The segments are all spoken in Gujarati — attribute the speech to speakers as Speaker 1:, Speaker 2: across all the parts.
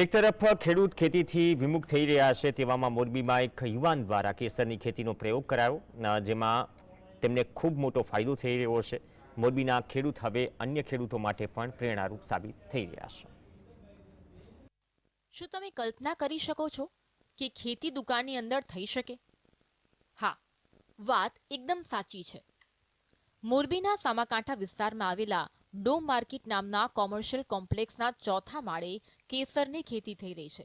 Speaker 1: એક તરફ ખેડૂત ખેતીથી વિમુખ થઈ રહ્યા છે તેવામાં મોરબીમાં એક યુવાન દ્વારા કેસરની ખેતીનો પ્રયોગ કરાયો જેમાં તેમને ખૂબ મોટો ફાયદો થઈ રહ્યો છે. મોરબીના ખેડૂત હવે અન્ય ખેડૂતો માટે પણ પ્રેરણારૂપ સાબિત થઈ રહ્યા છે.
Speaker 2: શું તમે કલ્પના કરી શકો છો કે ખેતી દુકાનની અંદર થઈ શકે? હા, વાત એકદમ સાચી છે. મોરબીના સામાકાંઠા વિસ્તારમાં આવેલા ડોમ માર્કેટ નામના કોમર્શિયલ કોમ્પ્લેક્સના ચોથા માળે કેસરની ખેતી થઈ રહી છે.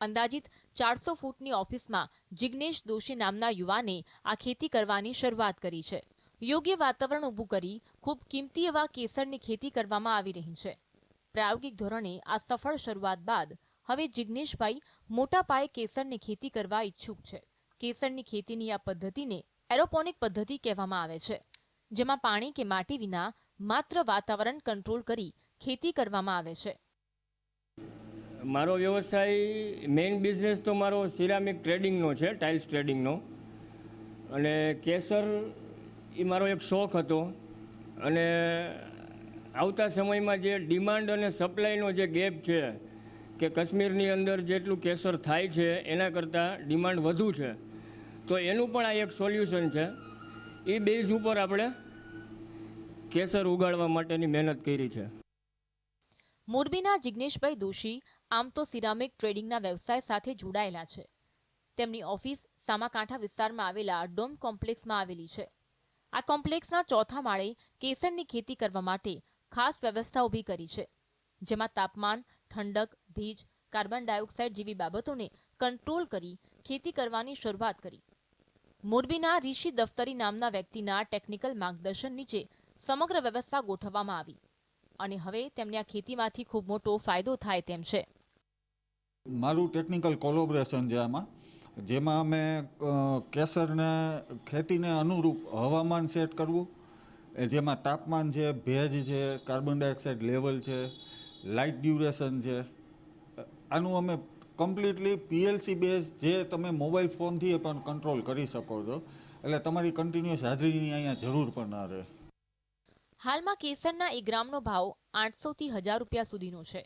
Speaker 2: અંદાજિત ચારસો ફૂટની ઓફિસમાં જિગ્નેશ દોશી નામના યુવાને આ ખેતી કરવાની શરૂઆત કરી છે. યોગ્ય વાતાવરણ ઊભું કરી ખૂબ કિંમતી એવા કેસરની ખેતી કરવામાં આવી રહી છે. પ્રાયોગિક ધોરણે આ સફળ શરૂઆત બાદ હવે જિગ્નેશભાઈ મોટા પાયે કેસરની ખેતી કરવા ઈચ્છુક છે. કેસરની ખેતીની આ પદ્ધતિને એરોપોનિક પદ્ધતિ કહેવામાં આવે છે. જેમાં પાણી કે માટી વિના માત્ર વાતાવરણ કંટ્રોલ કરી ખેતી કરવામાં આવે છે.
Speaker 3: મારો વ્યવસાય મેઇન બિઝનેસ તો મારો સિરામિક ટ્રેડિંગનો છે ટાઇલ્સ ટ્રેડિંગનો અને કેસર એ મારો એક શોખ હતો. અને આવતા સમયમાં જે ડિમાન્ડ અને સપ્લાયનો જે ગેપ છે કે કાશ્મીરની અંદર જેટલું કેસર થાય છે, એના કરતાં ડિમાન્ડ વધુ છે. તો એનું પણ આ એક સોલ્યુશન છે. એ બેઝ ઉપર આપણે કેસર ઉગાડવા માટેની મહેનત કરી છે.
Speaker 2: મોરબીના જિગ્નેશભાઈ દોશી આમ તો સિરામિક ટ્રેડિંગના વ્યવસાય સાથે જોડાયેલા છે. તેમની ઓફિસ સામાકાંઠા વિસ્તારમાં આવેલા ડોમ કોમ્પ્લેક્સમાં આવેલી છે. આ કોમ્પ્લેક્સના ચોથા માળે કેસરની ખેતી કરવા માટે ખાસ વ્યવસ્થા ઊભી કરી છે, જેમાં તાપમાન, ઠંડક, ભેજ, કાર્બન ડાયોક્સાઇડ જેવી બાબતોને કંટ્રોલ કરી ખેતી કરવાની શરૂઆત કરી. મોરબીના ઋષિ દફતરી નામના વ્યક્તિના ટેકનિકલ માર્ગદર્શન નીચે સમગ્ર વ્યવસ્થા ગોઠવવામાં આવી. અને હવે તેમને આ ખેતીમાંથી ખૂબ મોટો ફાયદો થાય તેમ છે.
Speaker 4: મારું ટેકનિકલ કોલોબરેશન છે આમાં, જેમાં અમે કેસરને ખેતીને અનુરૂપ હવામાન સેટ કરવું જેમાં તાપમાન છે, ભેજ છે, કાર્બન ડાયોક્સાઇડ લેવલ છે લાઇટ ડ્યુરેશન છે આનું અમે કમ્પ્લીટલી પીએલસી બેઝ જે તમે મોબાઈલ ફોનથી પણ કંટ્રોલ કરી શકો છો. એટલે તમારી કન્ટિન્યુઅસ હાજરીની અહીંયા જરૂર પણ ના રહે.
Speaker 2: હાલમાં કેસરના એક ગ્રામનો ભાવ આઠસોથી હજાર રૂપિયા સુધીનો છે.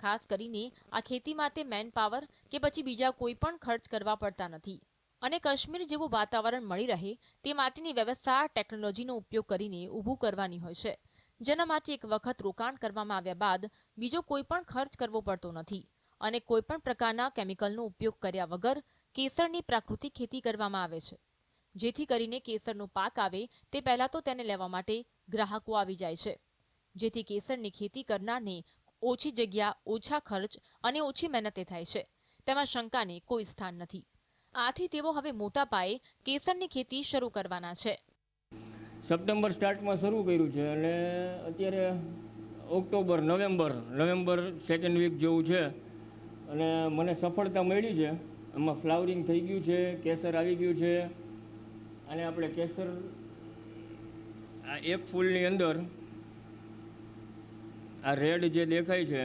Speaker 2: ખાસ કરીને આ ખેતી માટે મેન પાવર કે પછી બીજા કોઈ પણ ખર્ચ કરવા પડતા નથી. અને કાશ્મીર જેવું વાતાવરણ મળી રહે તે માટેની વ્યવસ્થા ટેકનોલોજીનો ઉપયોગ કરીને ઊભું કરવાની હોય છે. જેના માટે એક વખત રોકાણ કરવામાં આવ્યા બાદ બીજો કોઈ પણ ખર્ચ કરવો પડતો નથી. અને કોઈપણ પ્રકારના કેમિકલનો ઉપયોગ કર્યા વગર કેસરની પ્રાકૃતિક ખેતી કરવામાં આવે છે. જેથી કરીને કેસરનો પાક આવે તે પહેલાં તો તેને લેવા માટે ગ્રાહકો આવી જાય છે. જેથી કેસરની ખેતી કરનારને ઓછી જગ્યા, ઓછા ખર્ચ અને ઓછી મહેનતે થાય છે. તેમાં શંકાને કોઈ સ્થાન નથી. આથી તેઓ હવે મોટા પાયે કેસરની ખેતી શરૂ કરવાના છે.
Speaker 3: સપ્ટેમ્બર સ્ટાર્ટમાં શરૂ કર્યું છે અને અત્યારે October, November November second week જેવું છે. અને મને સફળતા મળી છે. એમાં ફ્લાવરિંગ થઈ ગયું છે, કેસર આવી ગયું છે. અને આપણે કેસર આ એક ફૂલની અંદર આ રેડ જે દેખાય છે,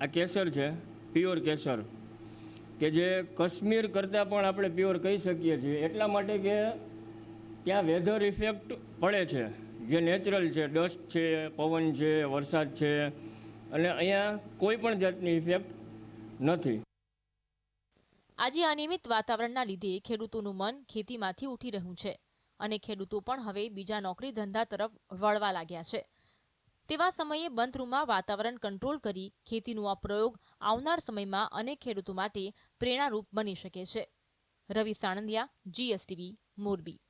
Speaker 3: આ કેસર છે, પ્યોર કેસર. કે જે કાશ્મીર કરતાં પણ આપણે પ્યોર કહી શકીએ છીએ. એટલા માટે કે ત્યાં વેધર ઇફેક્ટ પડે છે. જે નેચરલ છે ડસ્ટ છે, પવન છે, વરસાદ છે. અને અહીંયા કોઈ પણ જાતની ઇફેક્ટ નથી.
Speaker 2: આજે અનિયમિત વાતાવરણના લીધે ખેડૂતોનું મન ખેતીમાંથી ઉઠી રહ્યું છે અને ખેડૂતો પણ હવે બીજા નોકરી ધંધા તરફ વળવા લાગ્યા છે. તેવા સમયે બંધરૂમાં વાતાવરણ કંટ્રોલ કરી ખેતીનો આ પ્રયોગ આવનાર સમયમાં અનેક ખેડૂતો માટે પ્રેરણારૂપ બની શકે છે. રવિ સાણંદિયા જીએસટીવી મોરબી.